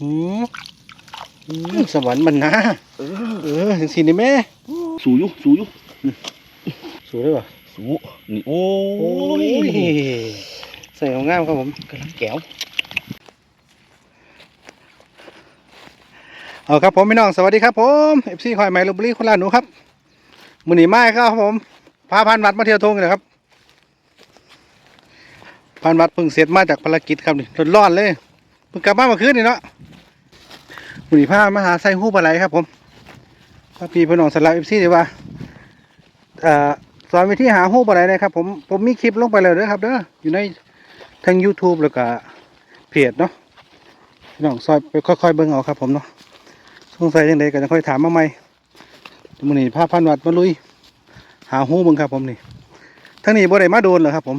หืมอืมสวรรค์มันนะเออเออถึงสินี่แม่สูอยู่สูอยู่สวยเลยว่ะสูนี่โอ้ยใส่ของงามครับผมกำลังแก้วเอาครับผมพี่น้องสวัสดีครับผมเอฟซีคอยไมลูบุรีคนลาดหนูครับมือหนีไม้ครับผมพาพันวัดมาเที่ยวทงเลยครับพันวัดเพิ่งเสร็จมาจากภารกิจครับนี่ร้อนๆเลย พิ่งกลับมาเมื่อคืนนี่เนาะมือหนีผ้ามาหาใส่หูปลาไหลครับผมพาพี่พี่น้องสลับเอฟซีดีว่าเอ่อสอนวิธีหาหูปลาไหลนะครับผมผมมีคลิปลงไปเลยเด้อครับเด้ออยู่ในทาง YouTube แล้วก็เพจเนาะพี่น้องซอยไปค่อยๆเบิ่งเอาครับผมเนาะสงสัยยังไงก็จะค่อยถามมาใหม่มื้อนี้าพันวัดมาลุย หาหูบิ่งครับผมนี่ทั้งนี้บ่ได้มาโดนเหรอครับผม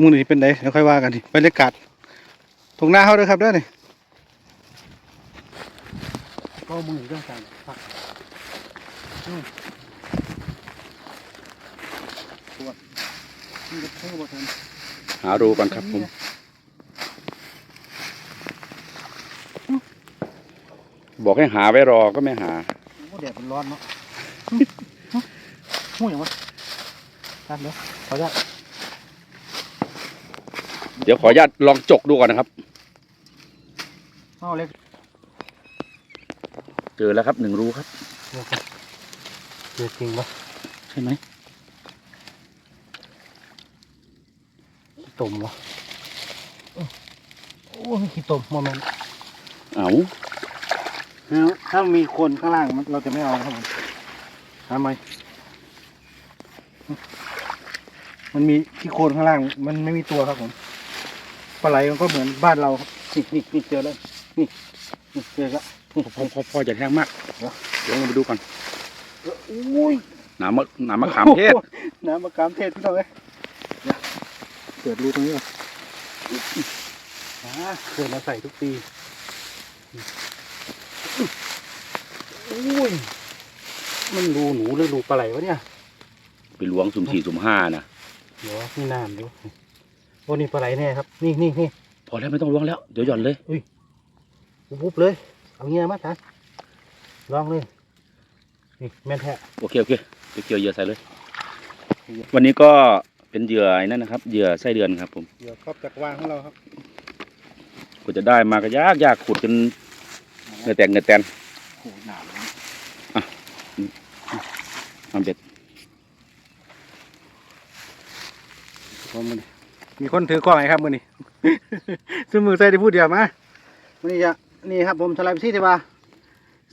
มือนี้เป็นไดเดี๋ยวค่อยว่ากันดิบรรยากาศ ตรงหน้าเฮาเด้อครับเด้อนี่ก็มือเรื่องการพักอืมปวดนี่ก็เท่บ่ทันหารูก่อนครับผมบอกให้หาไว้รอก็ไม่หาโอ้แดดมันร้อนเนาะหู้หยังวะตัดเด้อขออนุญาตเดี๋ยวขออนุญาตลองจกดูก่อนนะครับ เอาเล็กเจอแล้วครับหนึ่งรูครับเจอจริงปะใช่ไหมขี้ตมวะโอ้ยขี้ตมโมเมนต์เอาถ้ามีคนข้างล่างมันเราจะไม่เอาครับผมทำไมมันมีที่โคนข้างล่าง มันไม่มีตัวครับผมปลาไหลมันก็เหมือนบ้านเราครับนี่นี่นี่เจอแล้ว นี่นี่เจอแล้วพอพอพอจะแห้งมากเหรอเดี๋ยวลองไปดูก่อนอุ้ยน้ำมะน้ำมะขามเทศน้ำมะขามเทศพี่น้องเอ้ยเดี๋ยวเปิดรูตรงนี้ก่อนอ่าเคยมาใส่ทุกปีอุ้ยมันรูหนูหรือรูปลาไหลวะเนี่ยไปหลวงสุ่มสี่สุ่มห้านะเดี๋ยวนี่น้ำดูโอ้นี่ปลาไหลแน่ครับ นี่นี่นี่พอแล้วไม่ต้องล้วงแล้ว เดี๋ยวหย่อนเลยปุ๊ บเลย เอาเงี้ยมาจ้ะลองเลย นี่แม่นแท้โอเคโอเคไปเกี่ยวเหยื่อใส่เลย วันนี้ก็เป็นเหยื่อไอ้นั่นนะครับ เหยื่อไส้เดือนครับผม เดี๋ยวครอบจักรวาลของเราครับกว่าจะได้มาก็ยากยากขุดกันเหงื่อแตกเหงื่อแตนโอ้โหหนาวเลยเอาเบ็ดผมมือนี้มีคนถือกล้องไหมครับมือนี้ซึ่งมือใส่ได้พูดเดียวมามือนี้จะ นี่ครับผมทลายพิธีที่ว่า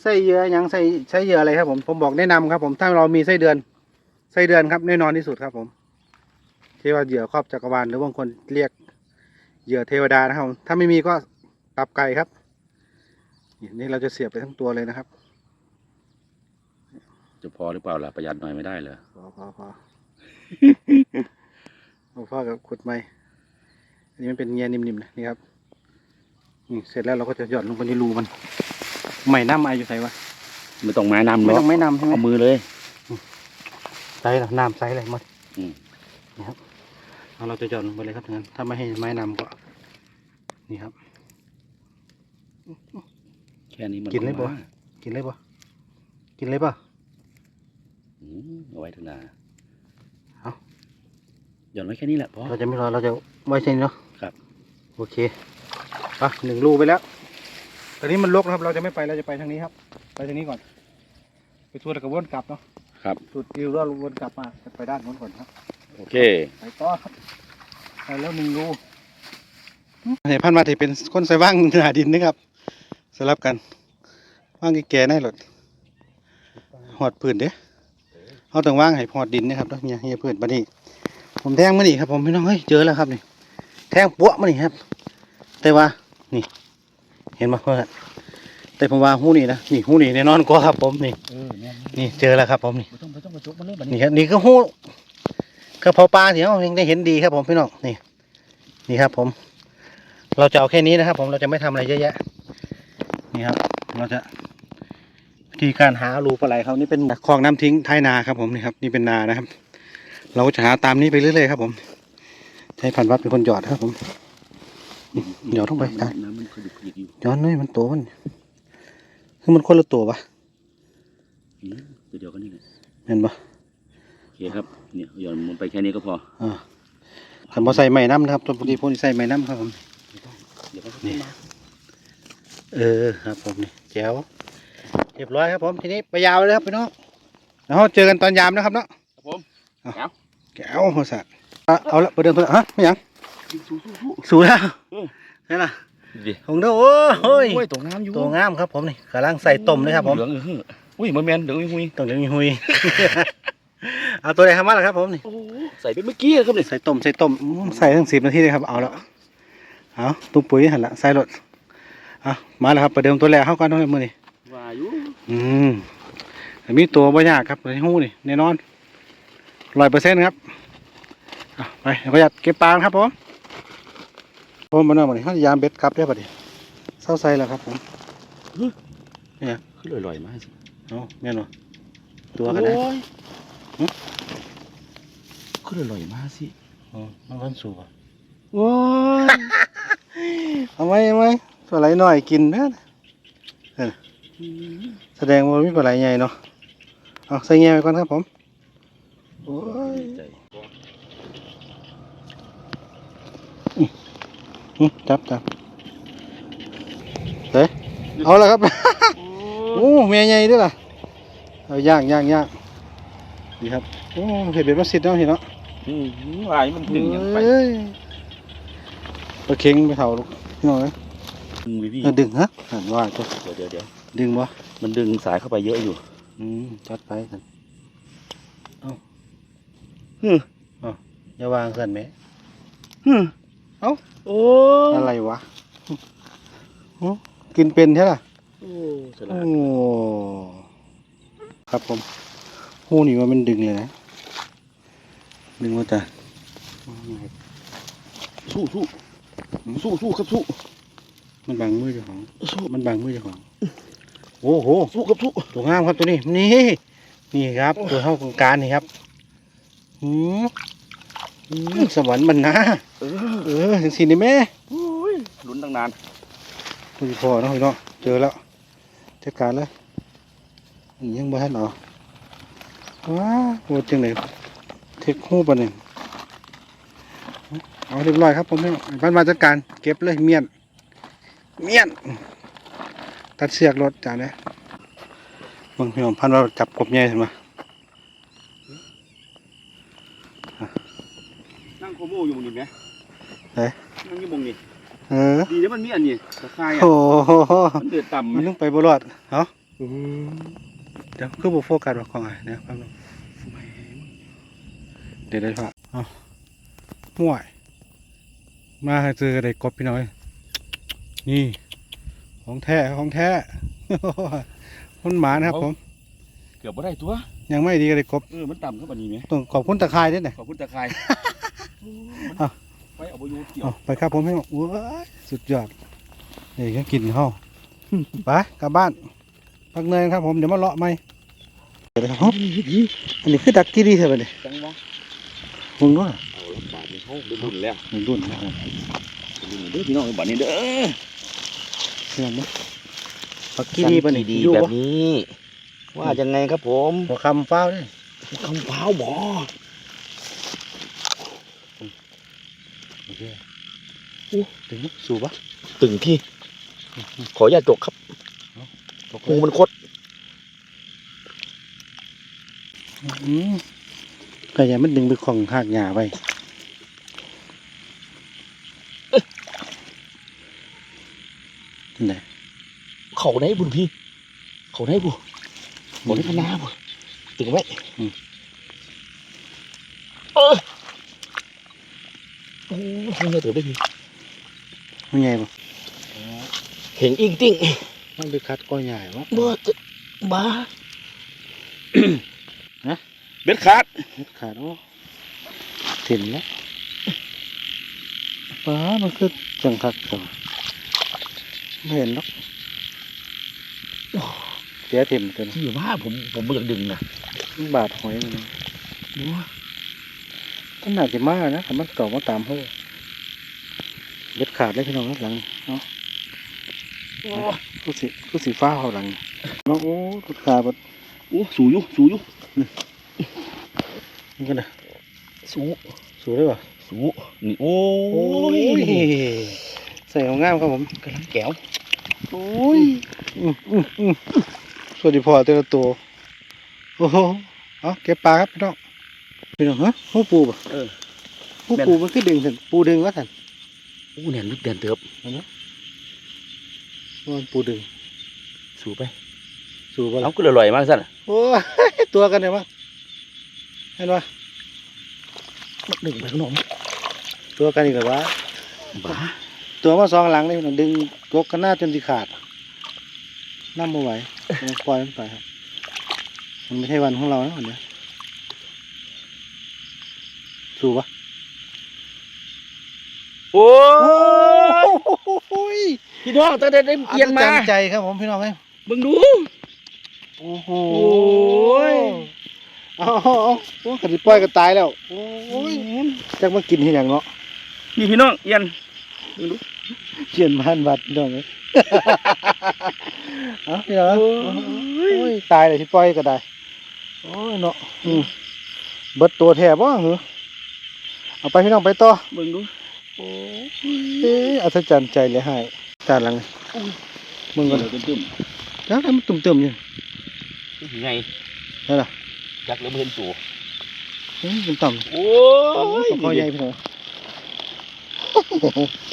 ใส่เหยื่อหยังใส่ใช้เหยื่ออะไรครับผมผมบอกแนะนำครับ ผมถ้าเรามีไส้เดือนไส้เดือนครับแน่นอนที่สุดครับ ผมที่ว่าเหยื่อครอบจักรวาลหรือบางคนเรียกเหยื่อเทวดานะครับผมถ้าไม่มีก็ตับไก่ครับนี่นี่เราจะเสียบไปทั้งตัวเลยนะครับ จะพอหรือเปล่าล่ะประหยัดหน่อยไม่ได้เหรอพอพอพอพอพอกับขุดไม้อันนี้มันเป็นเงียนิ่มๆนะนี่ครับ นี่เสร็จแล้วเราก็จะหย่อนลงไปในรูมันใหม่น้ำไออยู่ใส่วะไม่ต้องไม้นำหรไม่อกต้องไม่นำใช่ไหมเอามือเลย ใส่หรอน้ำใส่อะไรหมดอืมนี่ครับเอาเราจะหย่อนลงไปเลยครับทั้งนั้นถ้าไม่ให้ไม้นำก็ นี่ครับ แค่นี้มันกินเลยบ่มากินเลยปะกินเลยปะ อืมเอาไว้เถอะนะเอา หย่อนไว้แค่นี้แหละพอ เราจะไม่รอเราจะไว้เช่นเนาะครับ โอเค ไปหนึ่งรูไปแล้วตอนนี้มันลกนะครับ เราจะไม่ไปเราจะไปทางนี้ครับ ไปทางนี้ก่อน ไปทัวร์แล้วก็วนกลับเนาะครับ สุดวิวแล้ววนกลับมาไปด้านโน้นก่อนครับ โอเค ไปต่อครับไปแล้วหนึ่งรูเห็นพันมาที่เป็นคนใส่ว่างหนาดินนะครับสลับกันว่างแก่ๆในรถหอดปืนเด้เขาต้องว่างให้หอดดินนะครับแล้วเนี่ยเฮียปืนมานี่ผมแทงมานี่ครับ ผมพี่น้องเฮ้ยเจอแล้วครับนี่แทงปั้วมานี่ครับ แต่ว่า นี่ เห็นไหมเพื่อนแต่ผมว่าหูนี่นะนี่หูนี่แน่นอนกว่าครับผมนี่เออเนี่ยนี่เจอแล้วครับผมนี่ไม่ต้องไม่ต้องกระจกมันเลยแบบนี่นี้ครับนี่ก็หูก็พอปลาเดี๋ยวยังได้เห็นดีครับผมพี่น้องนี่ นี่ครับผม เราจะเอาแค่นี้นะครับ ผมเราจะไม่ทำอะไรเยอะแยะ นี่ครับ เราจะวิธีการหารูปลาไหลเขานี่เป็นคลองน้ำทิ้งท้ายนาครับผมนี่ครับ นี่เป็นนานะครับ เราก็จะหาตามนี้ไปเรื่อยๆครับผมใช้พันวัดเป็นคนหยอดครับผม เดี๋ยวต้องไปตายน้ำมันขยุกขยิกอยู่ย้อนเลยมันโตมันคือมันคนละตัวปะตัวเดียวกันนี่แหละเห็นปะโอเคครับเนี่ยหย่อนมันไปแค่นี้ก็พออ่าขันบอใส่ไม้น้ำนะครับตัวปกติพวกนี้ใส่ไม้น้ำครับผมเดี๋ยวก็นี่เออครับผมนี่แจ๋วเรียบร้อยครับผมทีนี้ไปยาวเลยครับพี่น้องแล้วเจอกันตอนยามนะครับเนาะครับผมแก้วโหสัตว์อะเอาละประเดิมเพื่อนฮะไม่ยัง สู้สู้สู้สูแล้วเออนี่ล่ะดิของเด้อโอ้โอ้ยโอ้ยตกน้ำอยู่ตัวงามครับผมนี่กำลังใส่ต้มเลยครับผมเหลืองเอออุ้ยมันแมนเหลืองหุยต้มยังมีหุยเอาตัวไหนทำมาล่ะครับผมนี่โอ้โหใส่ไปเมื่อกี้ครับเนี่ยใส่ต้มใส่ต้มอืมใส่ทั้งสิบนาทีเลยครับเอาละเอาตุ้มปุ๋ยหันละใส่รถเอามาแล้วครับประเดิมตัวแรกเข้ากันต้องเลยมือนี่ว่าอยู่อืมแต่มีตัวบ่ยากครับในหูนี่แน่นอนร้อยเปอร์เซ็นต์ครับเอาไปเดี๋ยวก็อยากเก็บปลาครับผม ผมมาหน่อยมาหน่อยเขาจะยามเบ็ดครับเรียบร้อยเศร้าใส่แล้วครับผมขึ้นลอยๆมาสิเอาแม่นบ่ตัวกันนะโอ้ยหึขึ้นลอยๆมาสิอ๋อมันค่อนสูงโอ้ยเอาไว้เอาไว้ตัวไหลหน่อยกินนะเออแสดงว่ามีปลาไหลใหญ่เนาะเอาใส่แง่ไปก่อนครับผมโอ้ย ใจหึจับจับเฮ้ยเอาละครับ โอ้เมียใหญ่ด้วยล่ะเอาย่างย่างย่างดีครับโอ้เห็ดเบ็ดมาสิดเนาะเห็นเนาะอืมวายมันถึงยังไปเอ้ยปลาเค็งไปเท่าลูกพี่น้องเอ้ยดึงไปพี่เออดึงฮะหันว่าตัวเดี๋ยวเดี๋ยวเดี๋ยวดึงบ่มันดึงสายเข้าไปเยอะอยู่ อืมจัดไปกันฮึอย่าวางสั่นแหมฮึ เอ้าโอ้อะไรวะหึกินเป็นใช่ล่ะโอ้ฉโอ้ลาดครับผมหูนี่ว่ามันดึงเลยนะดึงว่าจะสู้สู้สู้สู้ครับสู้มันบังมือเจ้าของสู้มันบังมือเจ้าของโอ้โหสู้ครับสู้ตัวงามครับตัวนี้นี่นี่ครับ ตัวเท่าของการนี่ครับหืมหืม สวรรค์บรรณาเออเออเห็นสินี่แม่โอ้ยลุ้นตั้งนานคุณพ่อเนาะพี่เนาะเจอแล้วจัดการเลยอันนี้ยังบ่ทันเออกว้าโหดจังเลยเทคหูปะเนี่ยเอาเรียบร้อยครับผมพี่น้องพันมาจัดการเก็บเลยเมียน เมียน ตัดเสียกรถจานเนี่ยบางพี่น้องพันว่าจับกบใหญ่เห็นไหม นั่งโคโมอยู่มึงนี่ ไหมเอ๊ะนั่งอยู่มึงนี่เออดีนะมันมีอันนี้ตะไคร้อะโอ้โหมันเดือดต่ำมันไหมต้องไปบรอดเอาเดี๋ยวคือบุโฟกัสว่าของไงเดี๋ยวแป๊บนึงเดี๋ยวได้พะเอาห่วยมาเจออะไรกบพี่น้อย นี่ ของแท้ของแท้คนหมานะครับผม เกือบไม่ได้ตัว ยังไม่ดีอะไรกบเออมันต่ำเข้าไปนี่ไหมต้องขอบคุณตะไคร้ด้วยนะขอบคุณตะไคร้อะไป เอาไปยูเกี่ยวเอาไปครับผมพี่น้องว้ายสุดยอดนี่ก็กินเข้าไปกลับบ้านพักเนยครับผมเดี๋ยวมาเลาะไหมเดี๋ยวนะครับอันนี้คือดักกี้ดีเถอะบัดนี้จังวะมึงด้วยเอาละบาทนี่เขาเป็นรุ่นแล้วมึงดุนนะครับเป็นรุ่นเด้อพี่น้องบัดนี้เด้อเชื่อไหมดักกี้ดีปะนี่ดีอยู่แบบบ่นี้ ว่ายังไงครับผมหัวคำฟ้าวด้วยคำเท้าบ่ โอเคอู้ถึงสูบปะตึงที่ขออย่าตจกครับหูมันคดอืมก็อย่ามันดึงไปของหากหญ้าไปนี่นแหละเขาไหนบุญพี่ เขาไหนบุบอกให้พนาบุตึงไว้เออ โอ้ยคงจะเติบได้พี่มันไงบ่เห็นอิงติ้งมันไปคัดก้อยใหญ่วะบ่จะบ้าฮะเบ็ดขาดเม็ดขาดโอ้ถิ่นแล้วป้ามันคือจังคักจังไม่เห็นหรอกเสียถิ่มตัวนี้ที่ว่าผมผมไม่อยากดึงนะมันบาดหอยมันบัว ก็น่าจะมานะแต่มันเก่ามาตามหูเบ็ดขาดเลยพี่น้องครับหลังเนาะโอ้กูสีกูสีฟ้าเขาหลังเนาะโอ้เบ็ดขาดเบดโอ้สูอยู่สูอยู่นี่กันนะสูสูได้ป่ะสูนี่โอ้โอ้ยยใส่ของงามครับผมกำลังแก้วโอ้ยอืมอืมอืมสวัสดีพ่อเตละตัวโอ้โหเอาเก็บปลาครับพี่น้อง พี่น้องฮะหูปูป่ะเออหูปูมันคือดึงสันปูดึงวะสันโอ้เนี่ยลึกเดือนเติบมันปูดึง สูไป สูบอะไรเอาก็เลยลอยมากสั่นโอ้ยตัวกันเนี่ยวะเห็นปะมันดึงไปข้างนอกตัวกันอีกเหรอวะบ้าตัวมาสองหลังนี่มันดึงกกกันหน้าจนสิขาดน้ำมาไหวมันปล่อยมันไปครับมันไม่ใช่วันของเรานะวันเนี้ย สู้ปะโอ้โอ้ยพี่น้องตั้งแต่ได้เอียนมาอัศจรรย์ใจครับผมพี่น้องเอ้ยเบิ่งดู โอ้โหโอ้ยเอาเอาเอาโอ้ขันสิปล่อยก็ตายแล้ว โอ้ยจักมากินที่อย่างเนาะนี่พี่น้องเอียนเบิ่งดูเขียนบ้านบัดพี่น้องเอ้ยเอาพี่น้องโอ้โอ้ยยตายเลยที่ปล่อยก็ได้ โอ้ยเนาะอืมเบิดตัวแถบบ่เหรอ เอาไปพี่น้องไปต่อเบิ่งดูโอ้ยเอ้ยอัศจรรย์ใจเลยให้จานหลังมึงเบิ่ก็งตึ้มแล้วทำมันตุ่มๆอยู่ๆไงนั่นล่ะจักแล้วบ่เห็นสูเฮ้ยตุ่มต่ำโอ้โอ้ยยพ่อใหญ่พี่น้อง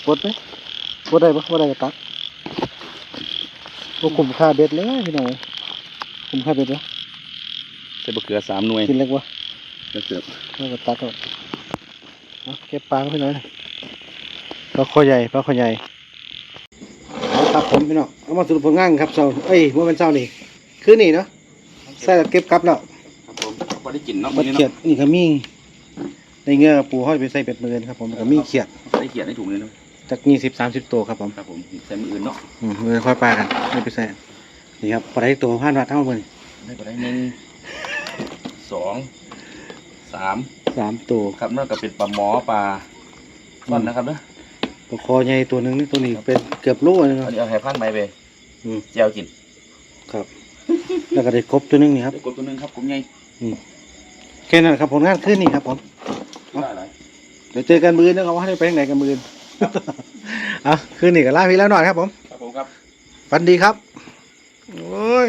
ปวดไหมปวดได้ปะปวดได้ก็ตักโอ้คุ้มค่าเบ็ดเลยพี่น้องคุ้มค่าเบ็ดวะใส่บะเขือสามหน่วยกินเล็กวะแล้วเกือบแล้วก็ตักก็เอา เก็บปลาเข้าไปหน่อยนะปลาคอใหญ่ปลาคอใหญ่เอาครับผมพี่น้องเอามาสรุปผลงานครับเช้าเอ้ยเมื่อวันเช้านี่คืนนี่เนาะใส่แล้วเก็บกลับแล้วครับผมบ่ได้กินเนาะบัดเขียดนี่ก็มีในเงือปูห้อยไปใส่เป็ดมือครับผมแล้วก็มีเขียดได้เขียนให้ถูกเลยเนาะจากมีสิบสามสิบตัวครับผมครับผมใส่มืออื่นเนาะอืมเลยค่อยปลากันไม่ไปใส่นี่ครับปลาได้ตัวพันวัดเท่ามือได้ก็ได้หนึ่งสองสาม สามตัวครับนั่นก็เป็นปลาหมอปลาซ่อนนะครับเนาะปลาคอใหญ่ตัวหนึ่งนี่ตัวนี้เป็นเกือบโลเลยอัเนาะนนี้เอาไข่พันใบไปอืมเจียวกิน ครับ แล้วก็ได้ครบตัวหนึงนี่ครับได้กบตัวหนึงครับผมใหญ่แค่นั้นครับผลงานขึ้นนี่ครับผมได้หลายเดี๋ยวเจอกันมือนะครับว่าให้ไปทางไหนกันมือเอาคืนนี่ก็ลาพี่แล้วหน่อยครับผม ครับผมครับ ฝันดีครับ โอ้ย